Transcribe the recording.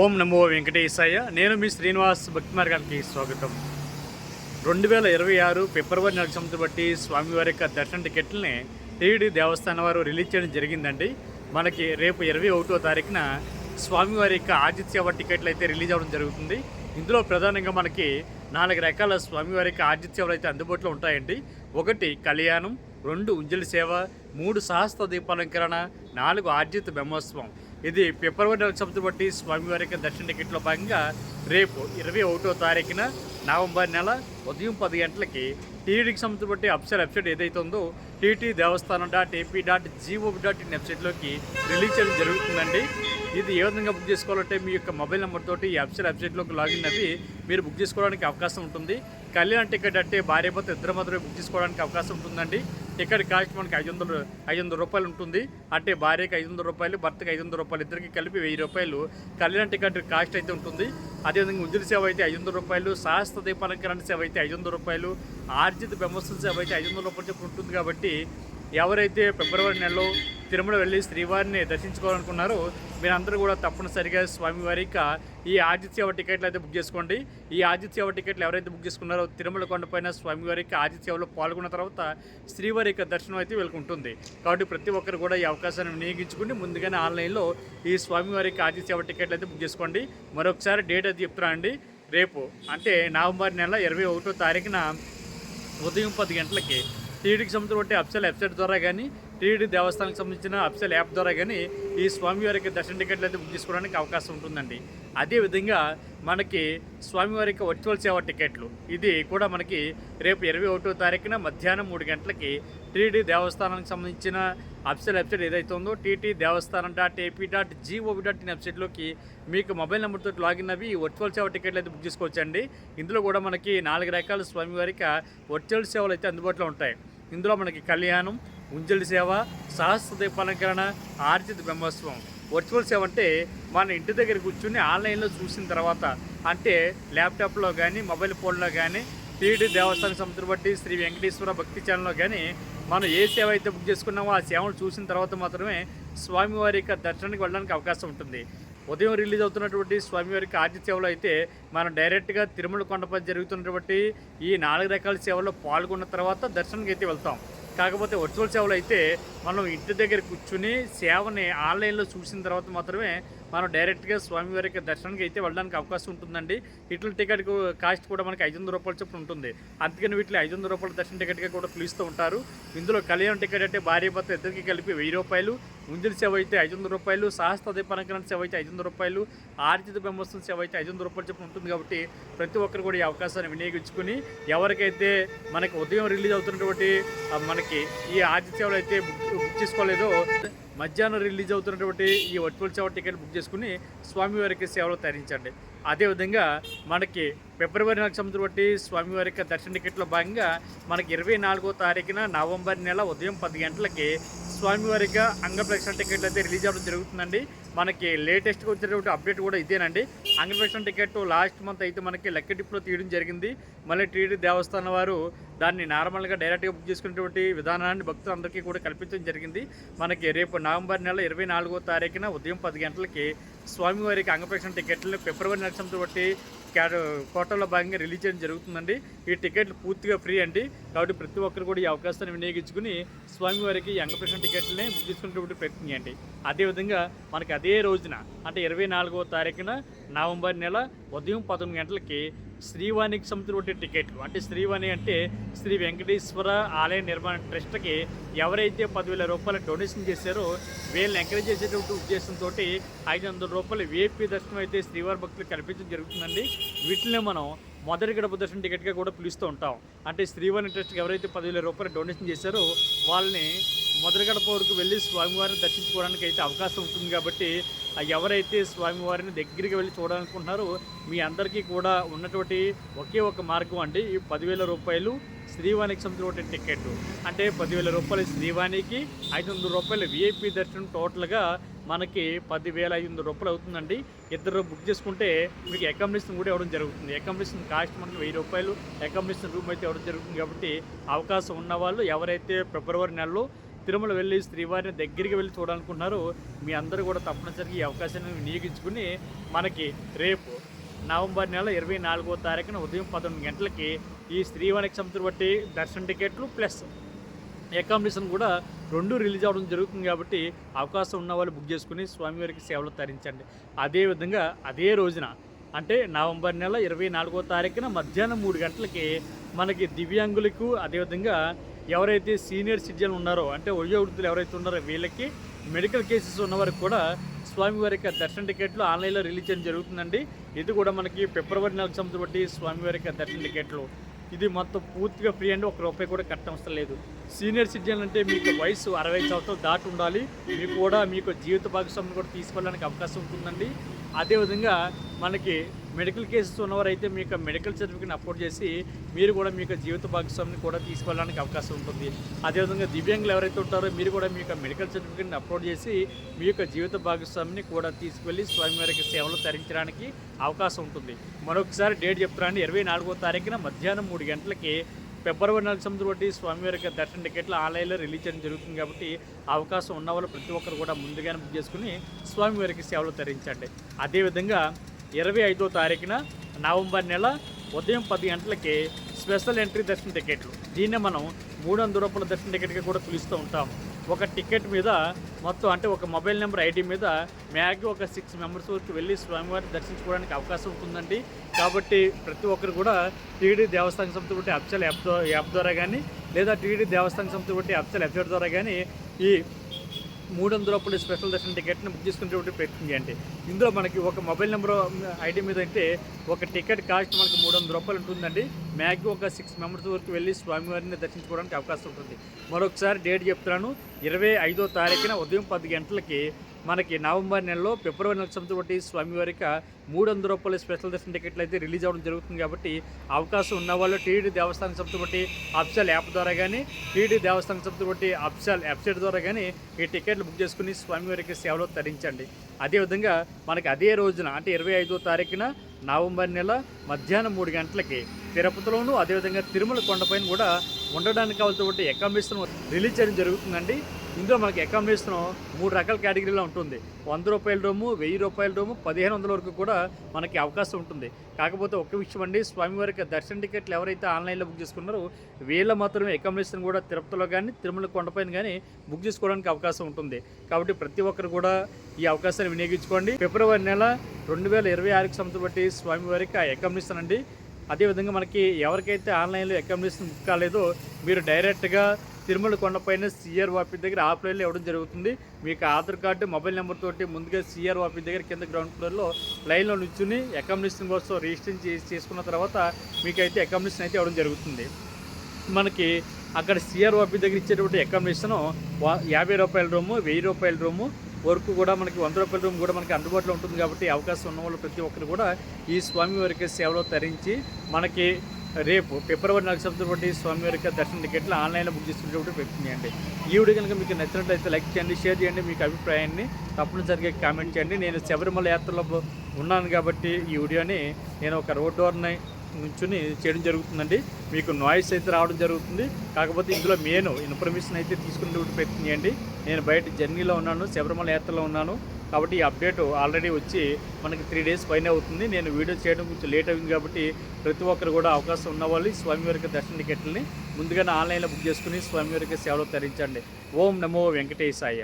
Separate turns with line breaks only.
ఓం నమో వెంకటేశాయ. నేను మీ శ్రీనివాస్ భక్తి మార్గానికి స్వాగతం. రెండు వేల ఇరవై ఆరు ఫిబ్రవరి నెల బట్టి స్వామివారి యొక్క దర్శన టికెట్లని టీడీ దేవస్థానం వారు రిలీజ్ చేయడం జరిగిందండి. మనకి రేపు ఇరవై ఒకటో తారీఖున స్వామివారి యొక్క ఆదిత్యవ టికెట్లు అయితే రిలీజ్ అవ్వడం జరుగుతుంది. ఇందులో ప్రధానంగా మనకి నాలుగు రకాల స్వామివారి యొక్క ఆతిథ్యాలు అయితే అందుబాటులో ఉంటాయండి. ఒకటి కళ్యాణం రెండు ఉంజలి సేవ మూడు సహస్ర దీపాలంకరణ నాలుగు ఆర్జిత బ్రహ్మోత్సవం. ఇది ఫిబ్రవరి నెల బట్టి స్వామివారికి దర్శన టికెట్లో భాగంగా రేపు ఇరవై ఒకటో తారీఖున నవంబర్ నెల ఉదయం పది గంటలకి టీడీకి సంబంధించి బట్టి అప్సర్ వెబ్సైట్ ఏదైతే ఉందో TT Devasthanam dot AP dot GOV dot in వెబ్సైట్లోకి రిలీజ్ చేయడం జరుగుతుందండి. ఇది ఏ విధంగా బుక్ చేసుకోవాలంటే మీ యొక్క మొబైల్ నెంబర్ తోటి ఈ అఫ్సర్ వెబ్సైట్లోకి లాగిన్ అవి మీరు బుక్ చేసుకోవడానికి అవకాశం ఉంటుంది. కళ్యాణ్ టికెట్ అంటే భార్య భర్త ఇద్దరు మాత్రమే బుక్ చేసుకోవడానికి అవకాశం ఉంటుందండి. టికెట్ కాస్ట్ మనకి ఐదు వందలు ఐదు వందల రూపాయలు ఉంటుంది. అంటే భార్యకి ఐదు వందల రూపాయలు భర్తకి ఐదు వందల రూపాయలు ఇద్దరికి కలిపి వెయ్యి రూపాయలు. కళ్యాణ టికెట్ కాస్ట్ అయితే ఉంటుంది. అదేవిధంగా ఉద్యుల సేవ అయితే ఐదు వందల రూపాయలు శాస్త్ర దీపాలంకరణ సేవ అయితే ఐదు వందల రూపాయలు ఆర్జిత బ్రహ్మోత్సవ సేవ అయితే ఐదు వందల రూపాయలు చొప్పున ఉంటుంది కాబట్టి ఎవరైతే ఫిబ్రవరి నెలలో తిరుమల వెళ్ళి శ్రీవారిని దర్శించుకోవాలనుకున్నారు మీరందరూ కూడా తప్పనిసరిగా స్వామివారి ఈ ఆదిత్యవ టికెట్లు అయితే బుక్ చేసుకోండి. ఈ ఆదిత్యవ టికెట్లు ఎవరైతే బుక్ చేసుకున్నారో తిరుమల కొండపైన స్వామివారి యొక్క ఆదిత్యవలో పాల్గొన్న తర్వాత శ్రీవారి యొక్క దర్శనం అయితే వీళ్ళకి ఉంటుంది. కాబట్టి ప్రతి ఒక్కరు కూడా ఈ అవకాశాన్ని వినియోగించుకుని ముందుగానే ఆన్లైన్లో ఈ స్వామివారి యొక్క ఆదిత్యవ టికెట్లు అయితే బుక్ చేసుకోండి. మరొకసారి డేట్ అది చెప్తున్నానండి రేపు అంటే నవంబర్ నెల ఇరవై ఒకటో తారీఖున ఉదయం పది గంటలకి టీడీకి సంబంధించిన బట్టి అఫ్సల్ వెబ్సైట్ ద్వారా కానీ టీడీ దేవస్థానానికి సంబంధించిన అఫీషియల్ యాప్ ద్వారా కానీ ఈ స్వామివారికి దర్శన టికెట్లు అయితే బుక్ చేసుకోవడానికి అవకాశం ఉంటుందండి. అదేవిధంగా మనకి స్వామివారి యొక్క వర్చువల్ సేవ టికెట్లు ఇది కూడా మనకి రేపు ఇరవై ఒకటో తారీఖున మధ్యాహ్నం మూడు గంటలకి టీడీ దేవస్థానానికి సంబంధించిన అఫ్సల్ వెబ్సైట్ ఏదైతే ఉందో TT Devasthanam dot AP dot GOV dot in వెబ్సైట్లోకి మీకు మొబైల్ నెంబర్తో లాగిన్ అవి ఈ వర్చువల్ సేవ టికెట్లు అయితే బుక్ చేసుకోవచ్చండి. ఇందులో కూడా మనకి నాలుగు రకాల స్వామివారికి వర్చువల్ సేవలు అయితే అందుబాటులో ఉంటాయి. ఇందులో మనకి కళ్యాణం ఉంజలి సేవ సహస్ర దీపాలంకరణ ఆర్జిత బ్రహ్మోత్సవం. వర్చువల్ సేవ అంటే మన ఇంటి దగ్గర కూర్చుని ఆన్లైన్లో చూసిన తర్వాత అంటే ల్యాప్టాప్లో కానీ మొబైల్ ఫోన్లో కానీ టీడీ దేవస్థానం సంస్థను బట్టి శ్రీ వెంకటేశ్వర భక్తి ఛానల్లో కానీ మనం ఏ సేవ అయితే బుక్ చేసుకున్నామో ఆ సేవను చూసిన తర్వాత మాత్రమే స్వామివారి యొక్క దర్శనానికి వెళ్ళడానికి అవకాశం ఉంటుంది. ఉదయం రిలీజ్ అవుతున్నటువంటి స్వామివారికి ఆర్జి సేవలు అయితే మనం డైరెక్ట్గా తిరుమల కొండపై జరుగుతున్నటువంటి ఈ నాలుగు రకాల సేవల్లో పాల్గొన్న తర్వాత దర్శనానికి అయితే వెళ్తాం. కాకపోతే వర్చువల్ సేవలు అయితే మనం ఇంటి దగ్గర కూర్చుని సేవని ఆన్లైన్లో చూసిన తర్వాత మాత్రమే మనం డైరెక్ట్గా స్వామివారికి దర్శనానికి అయితే వెళ్ళడానికి అవకాశం ఉంటుందండి. ఇట్ల టికెట్ కాస్ట్ కూడా మనకి ఐదు వందల రూపాయల చొప్పున ఉంటుంది. అందుకని వీటిని ఐదు వందల రూపాయల దర్శన టికెట్గా కూడా పిలుస్తూ ఉంటారు. ఇందులో కళ్యాణ టికెట్ అంటే భార్య భర్త ఇద్దరికి కలిపి వెయ్యి రూపాయలు ముంజలి సేవ అయితే ఐదు వందల రూపాయలు సహస్ర దీపాలంకరణ సేవ అయితే ఐదు వందల రూపాయలు ఆర్జిత బ్రహ్మోత్సవం సేవ అయితే ఐదు వందల రూపాయలు చొప్పున ఉంటుంది కాబట్టి ప్రతి ఒక్కరు కూడా ఈ అవకాశాన్ని వినియోగించుకుని ఎవరికైతే మనకి ఉదయం రిలీజ్ అవుతున్నటువంటి మనకి ఈ ఆర్జిత సేవలు అయితే బుక్ బుక్ చేసుకోలేదో మధ్యాహ్నం రిలీజ్ అవుతున్నటువంటి ఈ వర్చువల్ సేవ టికెట్ బుక్ చేసుకుని స్వామివారికి సేవలు తరించండి. అదేవిధంగా మనకి ఫిబ్రవరి నెలకు సంవత్సరం స్వామివారి యొక్క దర్శన టికెట్లో భాగంగా మనకి ఇరవై నాలుగో తారీఖున నవంబర్ నెల ఉదయం పది గంటలకి స్వామివారిగా అంగ అంగప్రదక్షిణ టికెట్లు అయితే రిలీజ్ అవ్వడం జరుగుతుందండి. మనకి లేటెస్ట్గా వచ్చినటువంటి అప్డేట్ కూడా ఇదేనండి. అంగప్రదక్షిణ టికెట్ లాస్ట్ మంత్ అయితే మనకి లక్కీ డిప్లో తీయడం జరిగింది. మళ్ళీ టీడీ దేవస్థానం వారు దాన్ని నార్మల్గా డైరెక్ట్గా బుక్ చేసుకునేటువంటి విధానాన్ని భక్తులందరికీ కూడా కల్పించడం జరిగింది. మనకి రేపు నవంబర్ నెల ఇరవై నాలుగో తారీఖున ఉదయం పది గంటలకి స్వామివారికి అంగపక్షణ టికెట్లు ఫిబ్రవరి నెల బట్టి కోటలో భాగంగా రిలీజ్ చేయడం జరుగుతుందండి. ఈ టికెట్లు పూర్తిగా ఫ్రీ అండి. కాబట్టి ప్రతి ఒక్కరు కూడా ఈ అవకాశాన్ని వినియోగించుకుని స్వామివారికి ఈ అంగప్రదక్షిణ టికెట్లని బుక్ చేసుకునేటువంటి ప్రయత్నం చేయండి. అదేవిధంగా మనకి అదే రోజున అంటే ఇరవై నాలుగో తారీఖున నవంబర్ నెల ఉదయం పదకొండు గంటలకి శ్రీవాణికి సంబంధించిన టికెట్లు అంటే శ్రీవాణి అంటే శ్రీ వెంకటేశ్వర ఆలయ నిర్మాణ ట్రస్ట్కి ఎవరైతే పదివేల రూపాయలు డొనేషన్ చేశారో వీళ్ళని ఎంకరేజ్ చేసేటువంటి ఉద్దేశంతో ఐదు వందల రూపాయలు విఐపీ దర్శనం అయితే శ్రీవారి భక్తులు కల్పించడం జరుగుతుందండి. వీటినే మనం మొదటి గడప దర్శనం టికెట్గా కూడా పిలుస్తూ ఉంటాం. అంటే శ్రీవాణి ట్రస్ట్కి ఎవరైతే పదివేల రూపాయలు డొనేషన్ చేశారో వాళ్ళని మొదటి గడప వరకు వెళ్ళి స్వామివారిని దర్శించుకోవడానికి అయితే అవకాశం ఉంటుంది కాబట్టి ఎవరైతే స్వామివారిని దగ్గరికి వెళ్ళి చూడాలనుకుంటున్నారో మీ అందరికీ కూడా ఉన్నటువంటి ఒకే ఒక మార్గం అండి ఈ పదివేల రూపాయలు శ్రీవాణికి సంబంధించిన టికెట్. అంటే పదివేల రూపాయలు శ్రీవాణికి ఐదు వందల రూపాయలు విఐపి దర్శనం టోటల్గా మనకి పదివేల ఐదు వందల రూపాయలు అవుతుందండి. ఇద్దరు బుక్ చేసుకుంటే మీకు అకామిడేషన్ కూడా ఇవ్వడం జరుగుతుంది. అకామిడేషన్ కాస్ట్ మనకి వెయ్యి రూపాయలు అకామిడేషన్ రూమ్ అయితే ఇవ్వడం జరుగుతుంది. కాబట్టి అవకాశం ఉన్న వాళ్ళు ఎవరైతే ఫిబ్రవరి నెలలో తిరుమల వెళ్ళి శ్రీవారిని దగ్గరికి వెళ్ళి చూడాలనుకుంటున్నారు. మీ అందరూ కూడా తప్పనిసరిగా ఈ అవకాశాన్ని వినియోగించుకుని మనకి రేపు నవంబర్ నెల ఇరవై నాలుగో తారీఖున ఉదయం పదకొండు గంటలకి ఈ శ్రీవారికి సంబంధించిన బట్టి దర్శన టికెట్లు ప్లస్ అకామిడేషన్ కూడా రెండు రిలీజ్ అవ్వడం జరుగుతుంది కాబట్టి అవకాశం ఉన్న వాళ్ళు బుక్ చేసుకుని స్వామివారికి సేవలు తరించండి. అదేవిధంగా అదే రోజున అంటే నవంబర్ నెల ఇరవై నాలుగో తారీఖున మధ్యాహ్నం మూడు గంటలకి మనకి దివ్యాంగులకు అదేవిధంగా ఎవరైతే సీనియర్ సిటిజన్ ఉన్నారో అంటే వయోవృద్ధులు ఎవరైతే ఉన్నారో వీళ్ళకి మెడికల్ కేసెస్ ఉన్నవారికి కూడా స్వామివారి యొక్క దర్శన టికెట్లు ఆన్లైన్లో రిలీజ్ చేయడం జరుగుతుందండి. ఇది కూడా మనకి ఫిబ్రవరి నెలకు సంబంధించి బట్టి స్వామివారి యొక్క దర్శన టికెట్లు. ఇది మొత్తం పూర్తిగా ఫ్రీ అండి. ఒక రూపాయి కూడా కట్టడం అవసరం లేదు. సీనియర్ సిటిజన్ అంటే మీకు వయసు అరవై సంవత్సరాలు దాటి ఉండాలి. మీకు కూడా మీకు జీవిత భాగస్వామిని కూడా తీసుకోవడానికి అవకాశం ఉంటుందండి. అదేవిధంగా మనకి మెడికల్ కేసెస్ ఉన్నవారైతే మీకు మెడికల్ సర్టిఫికేట్ని అప్లోడ్ చేసి మీరు కూడా మీకు జీవిత భాగస్వామిని కూడా తీసుకెళ్ళడానికి అవకాశం ఉంటుంది. అదేవిధంగా దివ్యాంగులు ఎవరైతే ఉంటారో మీరు కూడా మీకు మెడికల్ సర్టిఫికేట్ని అప్లోడ్ చేసి మీ యొక్క జీవిత భాగస్వామిని కూడా తీసుకువెళ్ళి స్వామివారికి సేవలు తరించడానికి అవకాశం ఉంటుంది. మరొకసారి డేట్ చెప్తున్నాను ఇరవై నాలుగో తారీఖున మధ్యాహ్నం మూడు గంటలకి ఫిబ్రవరి నెల సంవత్సరం బట్టి స్వామివారి యొక్క దర్శన టికెట్లు ఆన్లైన్లో రిలీజ్ చేయడం జరుగుతుంది కాబట్టి అవకాశం ఉన్న వాళ్ళు ప్రతి ఒక్కరు కూడా ముందుగానే బుక్ చేసుకుని స్వామివారికి సేవలు తరించండి. అదేవిధంగా ఇరవై ఐదో తారీఖున నవంబర్ నెల ఉదయం పది గంటలకి స్పెషల్ ఎంట్రీ దర్శన టికెట్లు. దీన్నే మనం మూడు వందల రూపాయల దర్శన టికెట్గా కూడా పిలుస్తూ ఉంటాము ఒక టికెట్ మీద మొత్తం అంటే ఒక మొబైల్ నెంబర్ ఐడి మీద మ్యాగ్ ఒక సిక్స్ మెంబర్స్ వరకు వెళ్ళి స్వామివారిని దర్శించుకోవడానికి అవకాశం ఉంటుందండి. కాబట్టి ప్రతి ఒక్కరు కూడా టీడీ దేవస్థానం సంస్థ బట్టి అప్సల్ యాప్ ద్వారా యాప్ ద్వారా కానీ లేదా టీడీ దేవస్థానం సంస్థ బట్టి అప్సల్ వెబ్సైట్ ద్వారా కానీ ఈ మూడు వందల రూపాయలు స్పెషల్ దర్శన టికెట్ని బుక్ చేసుకునేటువంటి ప్రయత్నం చేయండి. ఇందులో మనకి ఒక మొబైల్ నెంబర్ ఐడి మీద అయితే ఒక టికెట్ కాస్ట్ మనకి మూడు వందల రూపాయలు ఉంటుందండి. మ్యాక్సిమం ఒక సిక్స్ మెంబర్స్ వరకు వెళ్ళి స్వామివారిని దర్శించుకోవడానికి అవకాశం ఉంటుంది. మరొకసారి డేట్ చెప్తున్నాను. ఇరవై ఐదో తారీఖున ఉదయం పది గంటలకి మనకి నవంబర్ నెలలో ఫిబ్రవరి నెల సంతటి స్వామివారికి మూడు వందల రూపాయల స్పెషల్ దర్శన టికెట్లు అయితే రిలీజ్ అవ్వడం జరుగుతుంది కాబట్టి అవకాశం ఉన్నవాళ్ళు టీడీ దేవస్థానం సంతటి అప్సల్ యాప్ ద్వారా కానీ టీడీ దేవస్థానం సంతటి అప్సల్ వెబ్సైట్ ద్వారా కానీ ఈ టికెట్లు బుక్ చేసుకుని స్వామివారికి సేవలో తరించండి. అదేవిధంగా మనకి అదే రోజున అంటే ఇరవై ఐదో తారీఖున నవంబర్ నెల మధ్యాహ్నం మూడు గంటలకి తిరుపతిలోను అదేవిధంగా తిరుమల కొండపైన కూడా ఉండడానికి కావాల్సినటువంటి అకామిడేషన్ రిలీజ్ చేయడం జరుగుతుందండి. ఇందులో మనకి అకామిడేషన్ మూడు రకాల కేటగిరీలో ఉంటుంది. వంద రూపాయల రూము వెయ్యి రూపాయల రూము పదిహేను వందల వరకు కూడా మనకి అవకాశం ఉంటుంది. కాకపోతే ఒక విషయం అండి స్వామివారికి దర్శన టికెట్లు ఎవరైతే ఆన్లైన్లో బుక్ చేసుకున్నారో వీళ్ళ మాత్రమే అకామిడేషన్ కూడా తిరుపతిలో కానీ తిరుమల కొండపైన కానీ బుక్ చేసుకోవడానికి అవకాశం ఉంటుంది. కాబట్టి ప్రతి ఒక్కరు కూడా ఈ అవకాశాన్ని వినియోగించుకోండి. ఫిబ్రవరి నెల రెండు వేల ఇరవై ఆరుకి సంవత్సరం బట్టి స్వామివారికి ఆ అకామిడేషన్ అండి. అదేవిధంగా మనకి ఎవరికైతే ఆన్లైన్లో అకామిడేషన్ బుక్ కాలేదో మీరు డైరెక్ట్గా తిరుమల కొండపైన సిఆర్ ఆఫీస్ దగ్గర ఆఫ్లైన్లో ఇవ్వడం జరుగుతుంది. మీకు ఆధార్ కార్డు మొబైల్ నెంబర్ తోటి ముందుగా సిఆర్ ఆఫీస్ దగ్గర కింద గ్రౌండ్ ఫ్లోర్లో లైన్లో నుంచుని అకామిడేషన్ కోసం రిజిస్ట్రేషన్ చేసి చేసుకున్న తర్వాత మీకైతే అకామిడేషన్ అయితే ఇవ్వడం జరుగుతుంది. మనకి అక్కడ సిఆర్ ఆఫీస్ దగ్గర ఇచ్చేటువంటి అకామిడేషన్ యాభై రూపాయల రూము వెయ్యి రూపాయల రూము వరకు కూడా మనకి వంద రూపాయల రూమ్ కూడా మనకి అందుబాటులో ఉంటుంది కాబట్టి అవకాశం ఉన్న వాళ్ళు ప్రతి ఒక్కరు కూడా ఈ స్వామివారికి సేవలో తరించి మనకి రేపు ఫిబ్రవరి నెల సంవత్సరం స్వామి స్వామివారికి దర్శన టికెట్లు ఆన్లైన్లో బుక్ చేసుకునేటప్పుడు ప్రయత్నం ఈ వీడియో కనుక మీకు నచ్చినట్లయితే లైక్ చేయండి షేర్ చేయండి మీకు అభిప్రాయాన్ని తప్పనిసరిగా కామెంట్ చేయండి. నేను శబరిమల యాత్రలో ఉన్నాను కాబట్టి ఈ వీడియోని నేను ఒక రోడ్ డోర్ని నుంచుని చేయడం జరుగుతుందండి. మీకు నాయిస్ అయితే రావడం జరుగుతుంది. కాకపోతే ఇందులో మెయిన్ ఇన్ఫర్మేషన్ అయితే తీసుకునేటువంటి ప్రయత్నం చేయండి నేను బయట జర్నీలో ఉన్నాను శబరిమల యాత్రలో ఉన్నాను. కాబట్టి ఈ అప్డేట్ ఆల్రెడీ వచ్చి మనకి త్రీ డేస్ పైన అవుతుంది. నేను వీడియో చేయడం కొంచెం లేట్ అయింది కాబట్టి ప్రతి ఒక్కరు కూడా అవకాశం ఉన్నవాళ్ళు స్వామివారికి దర్శన టికెట్లని ముందుగానే ఆన్లైన్లో బుక్ చేసుకుని స్వామివారికి సేవలు తరించండి. ఓం నమో వెంకటేశాయ.